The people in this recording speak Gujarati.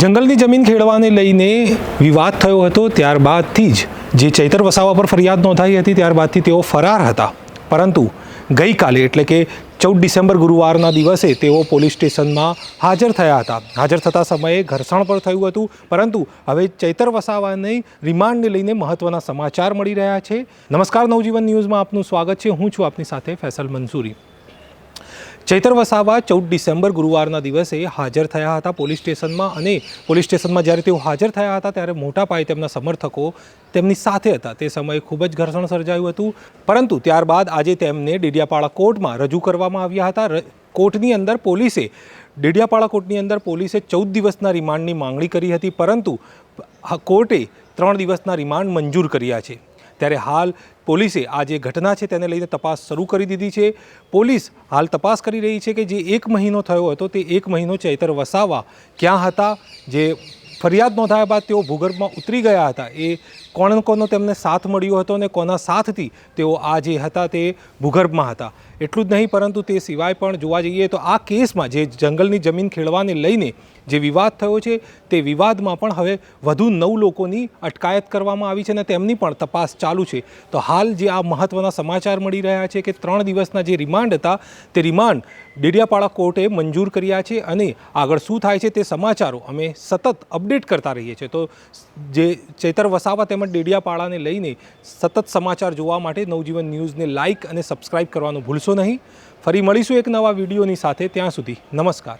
જંગલની જમીન ખેડવાને લઈને વિવાદ થયો હતો ત્યારબાદથી જ. જે ચૈતર વસાવા પર ફરિયાદ નોંધાઈ હતી ત્યારબાદથી તેઓ ફરાર હતા. પરંતુ ગઈકાલે એટલે કે ચૌદ ડિસેમ્બર ગુરુવારના દિવસે તેઓ પોલીસ સ્ટેશનમાં હાજર થયા હતા. હાજર થતા સમયે ઘર્ષણ પણ થયું હતું. પરંતુ હવે ચૈતર વસાવાને રિમાન્ડને લઈને મહત્ત્વના સમાચાર મળી રહ્યા છે. નમસ્કાર, નવજીવન ન્યૂઝમાં આપનું સ્વાગત છે. હું છું આપની સાથે ફેસલ મંસૂરી. ચૈતર વસાવા ચૌદ ડિસેમ્બર ગુરુવારના દિવસે હાજર થયા હતા પોલીસ સ્ટેશનમાં અને પોલીસ સ્ટેશનમાં જ્યારે તેઓ હાજર થયા હતા ત્યારે મોટા પાયે તેમના સમર્થકો તેમની સાથે હતા. તે સમયે ખૂબ જ ઘર્ષણ સર્જાયું હતું. પરંતુ ત્યારબાદ આજે તેમને ડેડિયાપાડા કોર્ટમાં રજૂ કરવામાં આવ્યા હતા. કોર્ટની અંદર પોલીસે, ડેડિયાપાડા કોર્ટની અંદર પોલીસે ચૌદ દિવસના રિમાન્ડની માંગણી કરી હતી. પરંતુ કોર્ટે ત્રણ દિવસના રિમાન્ડ મંજૂર કર્યા છે. ત્યારે હાલ પોલીસે આ જે ઘટના છે તેને લઈને તપાસ શરૂ કરી દીધી છે. પોલીસ હાલ તપાસ કરી રહી છે કે જે એક મહિનો થયો હતો તે એક મહિનો ચૈતર વસાવા ક્યાં હતા? જે ફરિયાદ નોંધાયા બાદ તેઓ ભૂગર્ભમાં ઉતરી ગયા હતા. એ કોણ કોનો તેમને સાથ મળ્યો હતો અને કોના સાથથી તેઓ આ જે હતા તે ભૂગર્ભમાં હતા. એટલું જ નહીં, પરંતુ તે સિવાય પણ જોવા જઈએ તો આ કેસમાં જે જંગલની જમીન ખેડવાને લઈને જે વિવાદ થયો છે, તે વિવાદમાં પણ હવે વધુ નવ લોકોની અટકાયત કરવામાં આવી છે અને તેમની પણ તપાસ ચાલુ છે. તો હાલ જે આ મહત્ત્વના સમાચાર મળી રહ્યા છે કે ત્રણ દિવસના જે રિમાન્ડ હતા, તે રિમાન્ડ ડેડિયાપાડા કોર્ટે મંજૂર કર્યા છે અને આગળ શું થાય છે તે સમાચારો અમે સતત અપડેટ કરતા રહીએ છીએ. તો જે ચેતર વસાવા તેમજ ડેડિયાપાડાને લઈને સતત સમાચાર જોવા માટે નવજીવન ન્યૂઝને લાઇક અને સબસ્ક્રાઇબ કરવાનું ભૂલશો નહીં. ફરી મળીશું એક નવા વિડીયોની સાથે. ત્યાં સુધી નમસ્કાર.